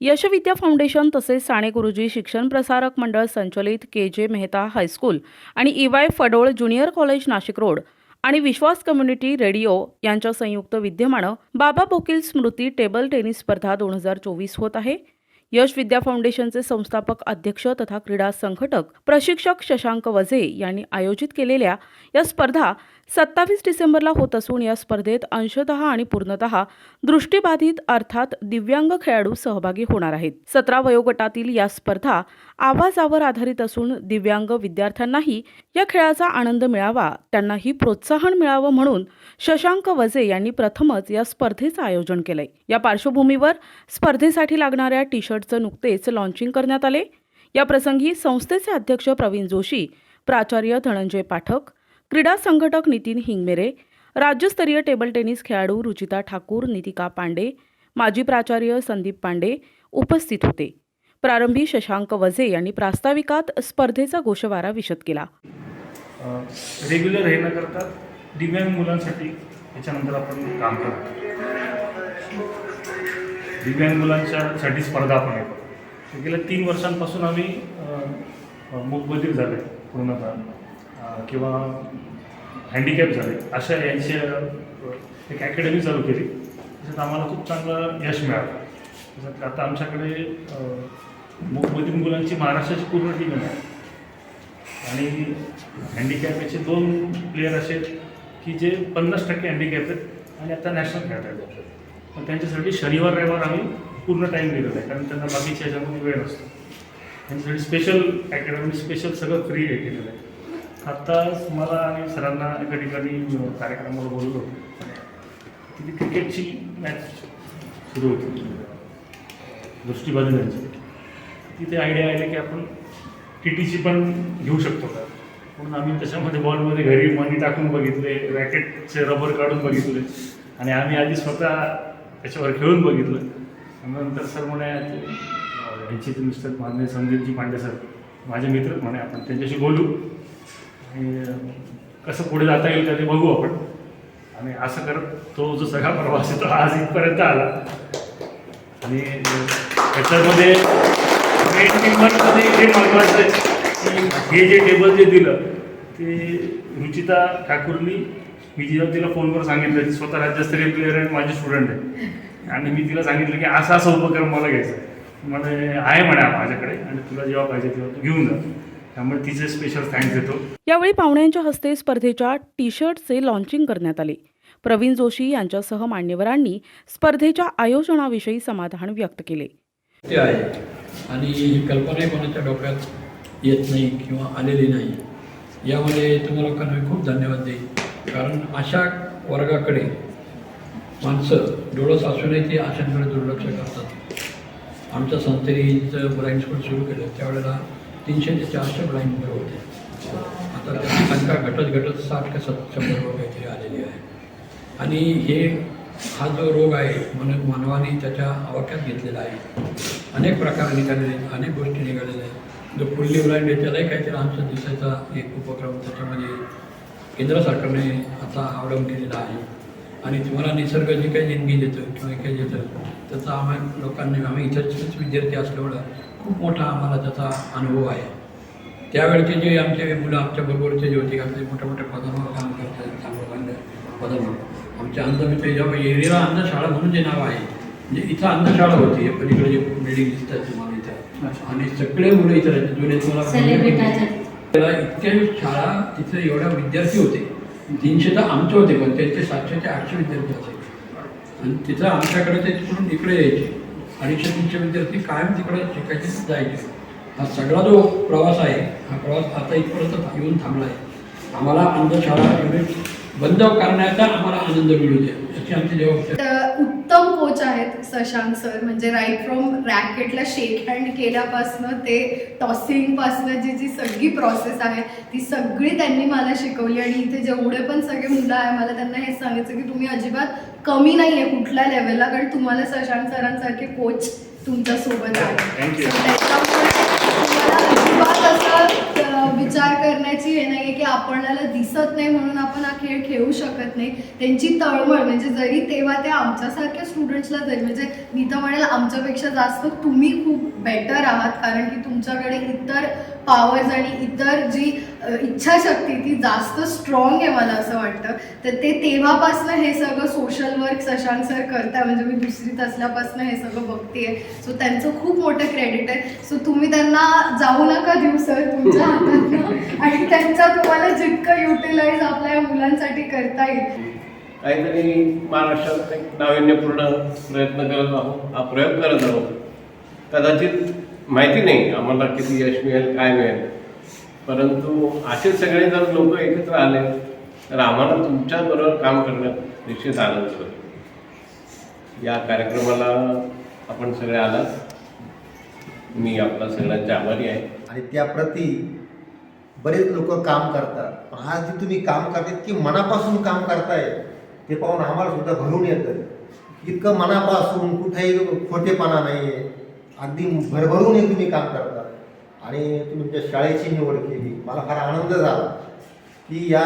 यशविद्या foundation तसेच साने गुरुजी शिक्षण प्रसारक मंडळ संचलित के जे मेहता हायस्कूल आणि E Y Phadol junior college Nashik road आणि विश्वास कम्युनिटी रेडिओ यांच्या संयुक्त विद्यमानं बाबा बोकील स्मृती टेबल टेनिस स्पर्धा दोन हजार चोवीस होत आहे. यश विद्या फाउंडेशनचे संस्थापक अध्यक्ष तथा क्रीडा संघटक प्रशिक्षक शशांक वझे यांनी आयोजित केलेल्या या स्पर्धा सत्तावीस डिसेंबरला होत असून या स्पर्धेत अंशतः आणि पूर्णतः दृष्टीबाधित अर्थात दिव्यांग खेळाडू सहभागी होणार आहेत. सतरा वयोगटातील या स्पर्धा आवाजावर आधारित असून दिव्यांग विद्यार्थ्यांनाही या खेळाचा आनंद मिळावा त्यांनाही प्रोत्साहन मिळावं म्हणून शशांक वझे यांनी प्रथमच या स्पर्धेचं आयोजन केलंय. या पार्श्वभूमीवर स्पर्धेसाठी लागणाऱ्या टी शर्टचं नुकतेच लॉन्चिंग करण्यात आले. या प्रसंगी संस्थेचे अध्यक्ष प्रवीण जोशी प्राचार्य धनंजय पाठक क्रीडा संघटक नितीन हिंगमेरे राज्यस्तरीय टेबल टेनिस खेळाडू रुचिता ठाकूर नितिका पांडे माजी प्राचार्य संदीप पांडे उपस्थित होते. प्रारंभी शशांक वझे यांनी प्रास्ताविकात स्पर्धेचा गोषवारा विशद केला. रेग्युलर हे न करता दिव्यांग मुलांसाठी याच्यानंतर आपण काम करतो. दिव्यांग मुलांच्यासाठी स्पर्धा आपण हे गेल्या तीन वर्षांपासून आम्ही अ, मूकबधीर झाले पूर्णतः. किंवा हँडिकॅप झाले अशा यांची एक अकॅडमी चालू केली. त्याच्यात आम्हाला खूप चांगलं यश मिळालं. त्याच्यात आता आमच्याकडे अ, मुलांची महाराष्ट्राची पूर्ण टीम आहे. आणि हँडिकॅपचे दोन प्लेयर असे आहेत की जे पन्नास टक्के हँडिकॅप आहेत आणि आता नॅशनल खेळत आहेत. पण त्यांच्यासाठी शनिवार रविवार आम्ही पूर्ण टाईम दिलेला आहे. कारण त्यांना बाकीच्या ह्याच्यामध्ये वेळ नसतो. त्यांच्यासाठी स्पेशल अकॅडमी स्पेशल सगळं फ्री हे केलेलं आहे. आत्ता मला आणि सरांना एका ठिकाणी कार्यक्रमाला बोललो. तिथे क्रिकेटची मॅच सुरू होती. दृष्टीबाधितांची तिथे आयडिया आली की आपण टी टीची पण घेऊ शकतो. का म्हणून आम्ही त्याच्यामध्ये बॉलमध्ये घरी मनी टाकून बघितले रॅकेटचे रबर काढून बघितले. आणि आम्ही आधी स्वतः त्याच्यावर खेळून बघितलं. नंतर सर म्हणे अं, यांचे ते मिस्टर मान्य संदीपजी पांडे सर माझे मित्र म्हणे आपण त्यांच्याशी बोलू. आणि कसं पुढे जाता येईल का ते बघू आपण. आणि असं करत तो जो सगळा प्रवास आहे तो आज इथपर्यंत आला. आणि त्याच्यामध्ये मेन टिंबरमध्ये हे महत्त्वाचं आहे की हे जे टेबल जे दिलं ते रुचिता ठाकूरनी मी जेव्हा तिला फोनवर सांगितलं स्वतः राज्यस्तरीय प्लेअर आहे माझे माझी स्टुडंट आहे. आणि मी तिला सांगितलं की असा असा उपक्रम मला घ्यायचा आहे. आहे म्हणे माझ्याकडे. आणि तुला जेव्हा पाहिजे तेव्हा तू घेऊन जा. त्यामुळे तिचे स्पेशल थँक्स देतो. यावेळी पाहुण्यांच्या हस्ते स्पर्धेच्या टी शर्टचे लॉन्चिंग करण्यात आले. प्रवीण जोशी यांच्यासह मान्यवरांनी स्पर्धेच्या आयोजनाविषयी समाधान व्यक्त केले. ते आहे. आणि ही कल्पनाही कोणाच्या डोक्यात येत नाही किंवा आलेली नाही. यामध्ये तुम्हाला लोकांना मी खूप धन्यवाद देईन कारण अशा वर्गाकडे माणसं डोळस असूनही ती अशांकडे दुर्लक्ष करतात. आमच्या संस्थेचं ब्लाइंड स्कूल सुरू केलं. त्यावेळेला तीनशे ते चारशे ब्लाइंड मुलं होते. आता त्याची संख्या घटत घटत साठ का सत शंभर लोक काहीतरी आलेली आहे आणि हे हा जो रोग आहे म्हणून मानवाने त्याच्या आवाक्यात घेतलेला आहे. अनेक प्रकार निघालेले आहेत अनेक गोष्टी निघालेल्या आहेत. जो फुल्ली ब्लाइंड आहे त्यालाही काहीतरी आमच्या दिसायचा एक उपक्रम त्याच्यामध्ये केंद्र सरकारने आता अवलंब केलेला आहे. आणि तुम्हाला निसर्ग जे काही देणगी देतं किंवा काही देतं त्याचा आम्ही लोकांनी आम्ही इथंच विद्यार्थी असल्यामुळं खूप मोठा आम्हाला त्याचा अनुभव आहे. त्यावेळचे जे आमचे मुलं आमच्या बरोबरचे जे होते आमचे मोठ्या मोठ्या पदांवर काम करतात चांगलं चांगल्या पदांवर. आमच्या अंधमित्र जेव्हा एरियाला अंधशाळा म्हणून जे नाव आहे म्हणजे इथं अंधशाळा होती या पलीकडे जे बिल्डिंग दिसतात तुम्हाला इथं. आणि सगळे मुलं इथं राहते जुने तुम्हाला त्याला इतक्या शाळा तिथे एवढ्या विद्यार्थी होते. तीनशे तर आमचे होते पण त्यांचे सातशे ते आठशे विद्यार्थी असायचे आणि तिथं आमच्याकडे ते तिकडून इकडे यायचे. अडीचशे तीनशे विद्यार्थी कायम तिकडे शिकायचे जायचे. हा सगळा जो प्रवास आहे हा प्रवास आता इथपर्यंत येऊन थांबला आहे आम्हाला अंधशाळा युनिट बंद करण्याचा आम्हाला आनंद मिळू द्या याची आमची जेव्हा कोच आहेत शशांक सर म्हणजे राईट फ्रॉम रॅकेटला शेक हँड केल्यापासनं ते टॉसिंगपासनं जी जी सगळी प्रोसेस आहे ती सगळी त्यांनी मला शिकवली. आणि इथे जेवढे पण सगळे मुलं आहे मला त्यांना हेच सांगायचं की तुम्ही अजिबात कमी नाही आहे कुठल्या लेवलला कारण तुम्हाला शशांक सरांसारखे कोच तुमच्यासोबत आहे विचार करण्याची हे नाहीये की आपणाला दिसत नाही म्हणून आपण हा खेळ खेळू शकत नाही. त्यांची तळमळ म्हणजे जरी तेव्हा ते आमच्यासारख्या स्टुडंट्सला जरी म्हणजे मी तर म्हणेल आमच्यापेक्षा जास्त तुम्ही खूप बेटर आहात. कारण की तुमच्याकडे इतर पॉवर्स आणि इतर जी इच्छाशक्ती ती जास्त स्ट्रॉंग आहे मला असं वाटतं. तर ते तेव्हापासनं हे सगळं सोशल वर्क शशांक सर करताय. म्हणजे मी दुसरीत असल्यापासून हे सगळं बघतेय सो त्यांचं खूप मोठं क्रेडिट आहे. सो तुम्ही त्यांना जाऊ नका देऊ सर तुमच्या हातात आणि त्यांचा तुम्हाला जितकं युटिलाइज आपल्या या मुलांसाठी करता येईल. काहीतरी महाराष्ट्रात एक नाविन्यपूर्ण प्रयत्न करत आहोत. हा प्रयोग करत आहोत. कदाचित माहिती नाही आम्हाला किती यश मिळेल काय मिळेल. परंतु असे सगळे जर लोक एकत्र आले तर आम्हाला तुमच्याबरोबर काम करण्यात निश्चित आनंद होईल. या कार्यक्रमाला आपण सगळे आलात. मी आपला सगळ्यांचे आभारी आहे. आणि त्याप्रती बरेच लोक काम करतात. पण आज जे तुम्ही काम करता इतकी मनापासून काम करताय ते पाहून आम्हाला सुद्धा भरून येतं. इतकं मनापासून कुठेही खोटेपणा नाही आहे अगदी भरभरून हे तुम्ही काम करता. आणि तुम्ही तुमच्या शाळेची निवड केली. मला फार आनंद झाला की या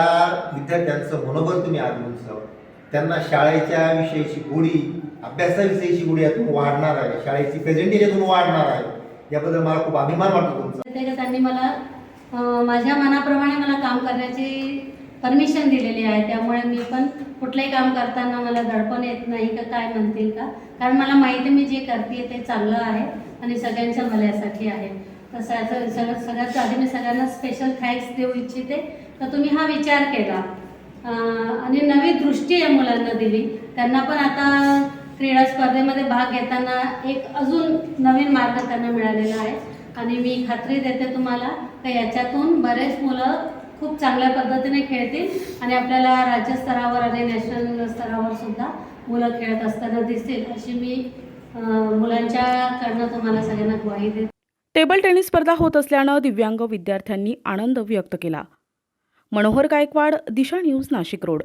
विद्यार्थ्यांचं मनोबल तुम्ही आज उंचावलं त्यांना शाळेच्या विषयीची गोडी अभ्यासाविषयीची गोडी यातून वाढणार आहे. शाळेची प्रेझेंटेज यातून वाढणार आहे. याबद्दल मला खूप अभिमान वाटतो तुमचा. त्यांनी मला माझ्या मनाप्रमाणे मला काम करण्याची परमिशन दिलेली आहे. त्यामुळे मी पण कुठलंही काम करताना मला दडपण येत नाही का काय म्हणतील का? कारण मला माहिती मी जे करते ते चांगलं आहे आणि सगळ्यांच्या भल्यासाठी आहे. तसं असं सगळं सगळ्यात आधी मी सगळ्यांना स्पेशल थँक्स देऊ इच्छिते. तर तुम्ही हा विचार केला. आणि नवी दृष्टी या मुलांना दिली. त्यांना पण आता क्रीडा स्पर्धेमध्ये भाग घेताना एक अजून नवीन मार्ग त्यांना मिळालेला आहे. आणि मी खात्री देते तुम्हाला का याच्यातून बरेच मुलं खूप चांगल्या पद्धतीने खेळतील आणि आपल्याला राज्यस्तरावर आणि नॅशनल स्तरावर सुद्धा मुलं खेळत असताना दिसतील अशी मी मुलांच्याकडनं तुम्हाला सगळ्यांना ग्वाही देते. टेबल टेनिस स्पर्धा होत असल्यानं दिव्यांग विद्यार्थ्यांनी आनंद व्यक्त केला. Manohar Gaikwad Disha news Nashik road.